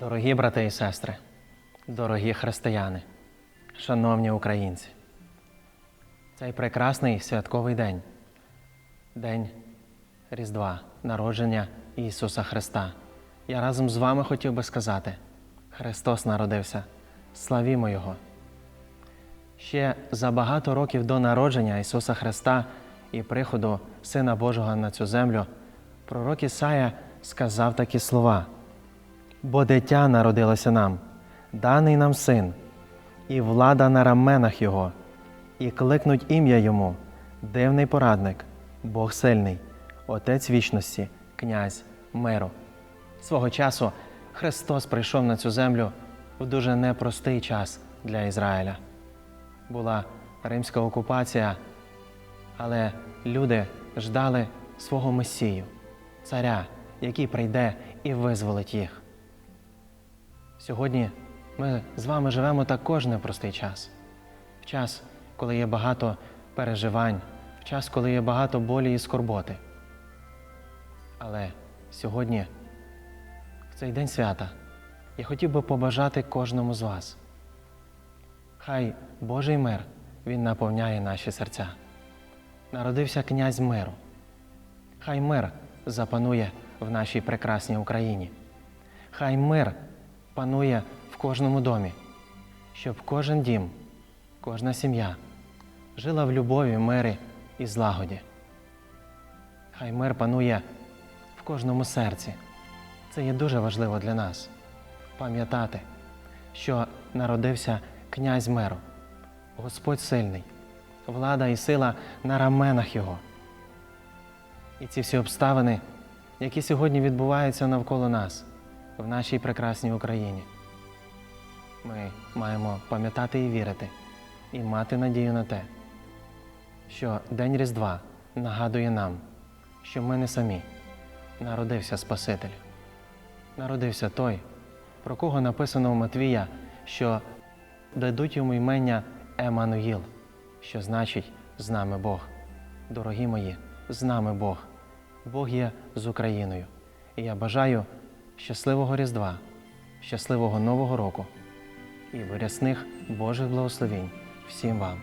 Дорогі брати і сестри, дорогі християни, шановні українці, цей прекрасний святковий день, день Різдва, народження Ісуса Христа. Я разом з вами хотів би сказати: Христос народився, славімо Його! Ще за багато років до народження Ісуса Христа і приходу Сина Божого на цю землю, пророк Ісая сказав такі слова. Бо дитя народилося нам, даний нам син, і влада на раменах Його, і кликнуть ім'я Йому, дивний порадник, Бог сильний, Отець вічності, князь миру. Свого часу Христос прийшов на цю землю в дуже непростий час для Ізраїля. Була римська окупація, але люди ждали свого Месію, царя, який прийде і визволить їх. Сьогодні ми з вами живемо також непростий час. В час, коли є багато переживань, в час, коли є багато болі і скорботи. Але сьогодні, в цей день свята, я хотів би побажати кожному з вас. Хай Божий мир Він наповняє наші серця. Народився князь миру. Хай мир запанує в нашій прекрасній Україні. Хай мир панує в кожному домі, щоб кожен дім, кожна сім'я жила в любові, мирі і злагоді. Хай мир панує в кожному серці. Це є дуже важливо для нас пам'ятати, що народився князь миру, Господь сильний, влада і сила на раменах Його. І ці всі обставини, які сьогодні відбуваються навколо нас, в нашій прекрасній Україні. Ми маємо пам'ятати і вірити, і мати надію на те, що День Різдва нагадує нам, що ми не самі. Народився Спаситель. Народився той, про кого написано у Матвія, що дадуть йому імення Емануїл, що значить з нами Бог. Дорогі мої, з нами Бог. Бог є з Україною. І я бажаю щасливого Різдва, щасливого Нового року і вирясних Божих благословінь всім вам.